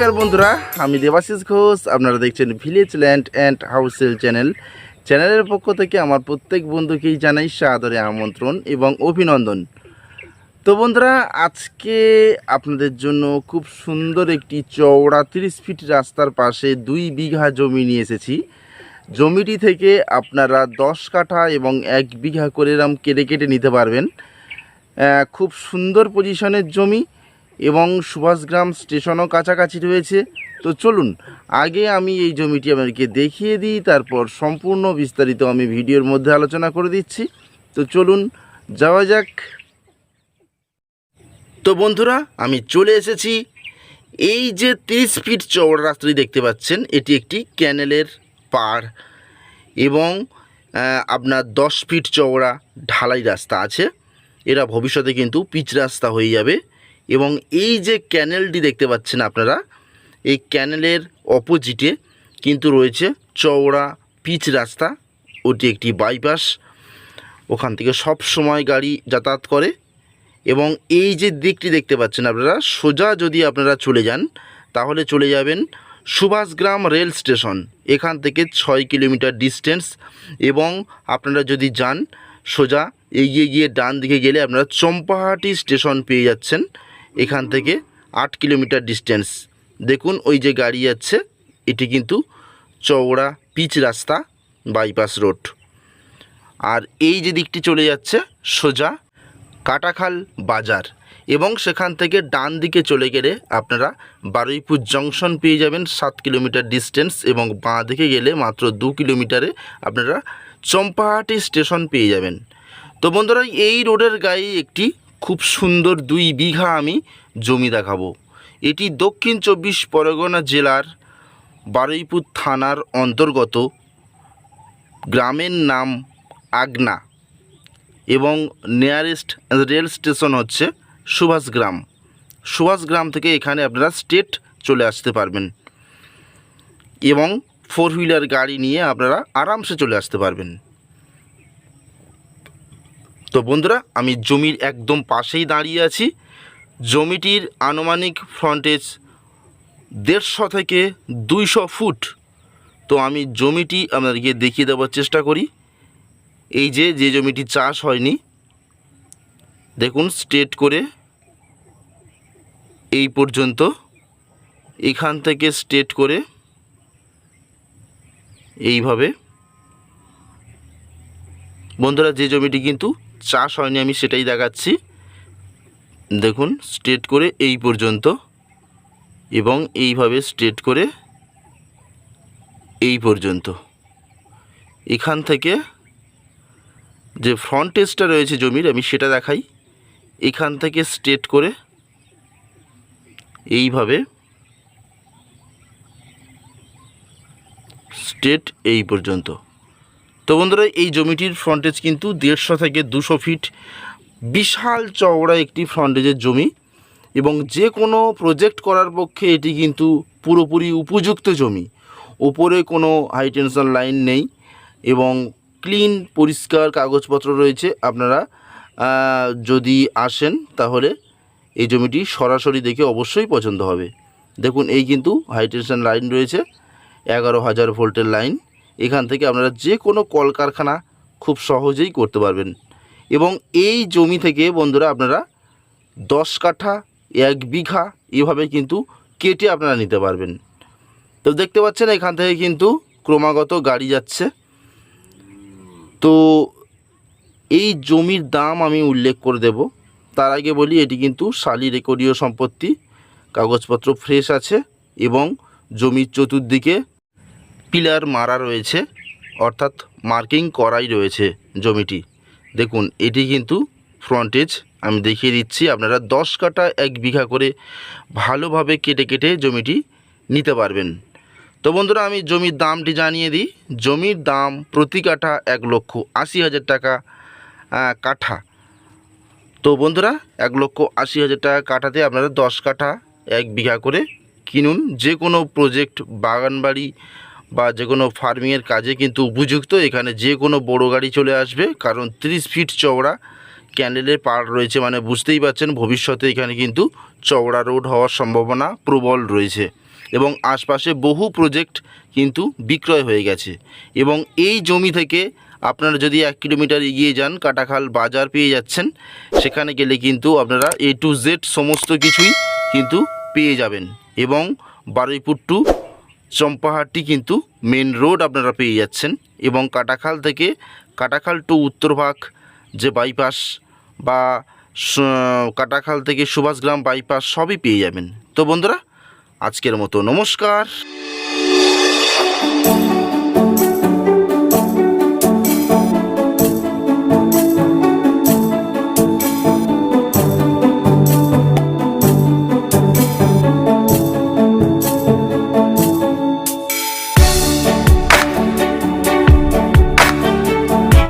নমস্কার বন্ধুরা, আমি দেবাশিস ঘোষ, আপনারা দেখছেন ভিলেজ ল্যান্ড অ্যান্ড হাউসেল চ্যানেল চ্যানেলের পক্ষ থেকে আমার প্রত্যেক বন্ধুকেই জানাই সাদরে আমন্ত্রণ এবং অভিনন্দন। তো বন্ধুরা, আজকে আপনাদের জন্য খুব সুন্দর একটি চওড়া তিরিশ ফিট রাস্তার পাশে দুই বিঘা জমি নিয়ে এসেছি। জমিটি থেকে আপনারা দশ কাঠা এবং এক বিঘা করে এরম কেটে কেটে নিতে পারবেন। খুব সুন্দর পজিশনের জমি। এবং সুভাষগ্রাম স্টেশনও কাছাকাছি রয়েছে। তো চলুন, আগে আমি এই জমিটি আপনাদেরকে দেখিয়ে দিই, তারপর সম্পূর্ণ বিস্তারিত আমি ভিডিওর মধ্যে আলোচনা করে দিচ্ছি। তো চলুন, যাওয়া যাক। তো বন্ধুরা, আমি চলে এসেছি। এই যে তিরিশ ফিট চওড়া রাস্তাটি দেখতে পাচ্ছেন, এটি একটি ক্যানেলের পাড় এবং আপনার দশ ফিট চওড়া ঢালাই রাস্তা আছে। এরা ভবিষ্যতে কিন্তু পিচ রাস্তা হয়ে যাবে। এবং এই যে ক্যানেলটি দেখতে পাচ্ছেন আপনারা, এই ক্যানেলের অপোজিটে কিন্তু রয়েছে চওড়া পিচ রাস্তা। ওটি একটি বাইপাস। ওখান থেকে সব সময় গাড়ি যাতায়াত করে এবং এই যে দিকটি দেখতে পাচ্ছেন আপনারা, সোজা যদি আপনারা চলে যান, তাহলে চলে যাবেন সুভাষগ্রাম রেল স্টেশন। এখান থেকে ছয় কিলোমিটার ডিস্টেন্স এবং আপনারা যদি যান, সোজা এগিয়ে গিয়ে ডান দিকে গেলে আপনারা চম্পাহাটি স্টেশন পেয়ে যাচ্ছেন। এখান থেকে আট কিলোমিটার ডিস্টেন্স দেখুন, ওই যে গাড়ি যাচ্ছে এটি কিন্তু চওড়া পিচ রাস্তা বাইপাস রোড আর এই যে দিকটি চলে যাচ্ছে, সোজা কাটাখাল বাজার। এবং সেখান থেকে ডান দিকে চলে গেলে আপনারা বারুইপুর জংশন পেয়ে যাবেন সাত কিলোমিটার ডিস্টেন্স এবং বাঁ দিকে গেলে মাত্র দু কিলোমিটারে আপনারা চম্পাহাটি স্টেশন পেয়ে যাবেন। তো বন্ধুরা, এই রোডের গায়ে একটি খুব সুন্দর দুই বিঘা আমি জমি দেখাবো। এটি দক্ষিণ চব্বিশ পরগনা জেলার বারুইপুর থানার অন্তর্গত। গ্রামের নাম আগনা এবং নিয়ারেস্ট রেল স্টেশন হচ্ছে সুভাষগ্রাম সুভাষগ্রাম থেকে এখানে আপনারা স্টেট চলে আসতে পারবেন এবং ফোর হুইলার গাড়ি নিয়ে আপনারা আরামসে চলে আসতে পারবেন। তো বন্ধুরা, আমি জমির একদম পাশেই দাঁড়িয়ে আছি। জমিটির আনুমানিক ফ্রন্টেজ দেড়শো থেকে দুইশো ফুট। তো আমি জমিটি আপনাদেরকে দেখিয়ে দেওয়ার চেষ্টা করি। এই যে যে জমিটি চাষ হয়নি, দেখুন স্ট্রেট করে এই পর্যন্ত। এখান থেকে স্ট্রেট করে এইভাবে। বন্ধুরা, যে জমিটি কিন্তু চাষ হয়নি আমি সেটাই দেখাচ্ছি। দেখুন স্ট্রেট করে এই পর্যন্ত এবং এইভাবে স্ট্রেট করে এই পর্যন্ত। এখান থেকে যে ফ্রন্টেজটা রয়েছে জমির, আমি সেটা দেখাই। এখান থেকে স্ট্রেট করে এইভাবে স্ট্রেট এই পর্যন্ত। তো বন্ধুরা, এই জমিটির ফ্রন্টেজ কিন্তু দেড়শো থেকে দুশো ফিট বিশাল চওড়া একটি ফ্রন্টেজের জমি এবং যে কোনো প্রজেক্ট করার পক্ষে এটি কিন্তু পুরোপুরি উপযুক্ত জমি। ওপরে কোনো হাই টেনশন লাইন নেই এবং ক্লিন পরিষ্কার কাগজপত্র রয়েছে। আপনারা যদি আসেন তাহলে এই জমিটি সরাসরি দেখে অবশ্যই পছন্দ হবে। দেখুন, এই কিন্তু হাই টেনশন লাইন রয়েছে, এগারো হাজার ভোল্টের লাইন এখান থেকে আপনারা যে কোনো কলকারখানা খুব সহজেই করতে পারবেন। এবং এই জমি থেকে বন্ধুরা আপনারা দশ কাঠা, এক বিঘা এভাবে কিন্তু কেটে আপনারা নিতে পারবেন। তো দেখতে পাচ্ছেন এখান থেকে কিন্তু ক্রমাগত গাড়ি যাচ্ছে। তো এই জমির দাম আমি উল্লেখ করে দেব। তার আগে বলি, এটি কিন্তু শালি রেকর্ডীয় সম্পত্তি, কাগজপত্র ফ্রেশ আছে এবং জমির চতুর্দিকে পিলার মারা রয়েছে, অর্থাৎ মার্কিং করাই রয়েছে জমিটি। দেখুন, এটি কিন্তু ফ্রন্টেজ আমি দেখিয়ে দিচ্ছি, আপনারা দশ কাটা এক বিঘা করে ভালোভাবে কেটে কেটে জমিটি নিতে পারবেন। তো বন্ধুরা, আমি জমির দামটি জানিয়ে দিই। জমির দাম প্রতি কাঠা এক লক্ষ আশি হাজার টাকা কাঠা। তো বন্ধুরা, এক লক্ষ আশি হাজার টাকা কাঠাতে আপনারা দশ কাঠা এক বিঘা করে কিনুন। যে কোনো প্রজেক্ট বাগানবাড়ি বা যে কোনো ফার্মিংয়ের কাজে কিন্তু উপযুক্ত। এখানে যে কোনো বড় গাড়ি চলে আসবে, কারণ তিরিশ ফিট চওড়া ক্যান্ডেলের পাড় রয়েছে মানে বুঝতেই পারছেন ভবিষ্যতে এখানে কিন্তু চওড়া রোড হওয়ার সম্ভাবনা প্রবল রয়েছে। এবং আশপাশে বহু প্রজেক্ট কিন্তু বিক্রয় হয়ে গেছে। এবং এই জমি থেকে আপনারা যদি এক কিলোমিটার এগিয়ে যান, কাটাখাল বাজার পেয়ে যাচ্ছেন, সেখানে গেলে কিন্তু আপনারা এ টু জেড সমস্ত কিছুই কিন্তু পেয়ে যাবেন। এবং বারুইপুর টু চম্পাহাটি কিন্তু মেন রোড আপনারা পেয়ে যাচ্ছেন এবং কাটাখাল থেকে কাটাখাল টু উত্তরভাগ যে বাইপাস বা কাটাখাল থেকে সুভাষগ্রাম বাইপাস সবই পেয়ে যাবেন। তো বন্ধুরা, আজকের মতো নমস্কার।